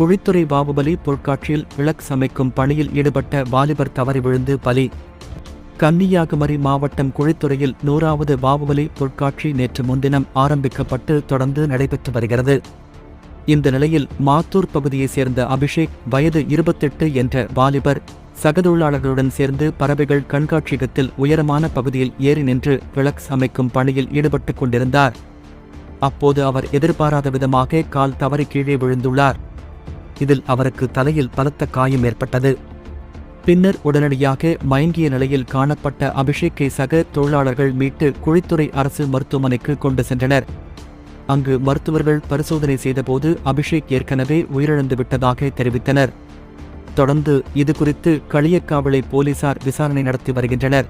குழித்துறை பாகுபலி பொருட்காட்சியில் விளக்கு சமைக்கும் பணியில் ஈடுபட்ட வாலிபர் தவறி விழுந்து பலி. கன்னியாகுமரி மாவட்டம் குழித்துறையில் நூறாவது பாகுபலி பொருட்காட்சி நேற்று முன்தினம் ஆரம்பிக்கப்பட்டு தொடர்ந்து நடைபெற்று வருகிறது. இந்த நிலையில் மாத்தூர் பகுதியைச் சேர்ந்த அபிஷேக் வயது இருபத்தெட்டு என்ற வாலிபர் சகதொழிலாளர்களுடன் சேர்ந்து பறவைகள் கண்காட்சியகத்தில் உயரமான பகுதியில் ஏறி நின்று விளக்கு சமைக்கும் பணியில் ஈடுபட்டுக் கொண்டிருந்தார். அப்போது அவர் எதிர்பாராத விதமாக கால் தவறி கீழே விழுந்துள்ளார். இதில் அவருக்கு தலையில் பலத்த காயம் ஏற்பட்டது. பின்னர் உடனடியாக மயங்கிய நிலையில் காணப்பட்ட அபிஷேக்கை சக தொழிலாளர்கள் மீட்டு குழித்துறை அரசு மருத்துவமனைக்கு கொண்டு சென்றனர். அங்கு மருத்துவர்கள் பரிசோதனை செய்தபோது அபிஷேக் ஏற்கனவே உயிரிழந்து விட்டதாக தெரிவித்தனர். தொடர்ந்து இதுகுறித்து களியக்காவலை போலீசார் விசாரணை நடத்தி வருகின்றனர்.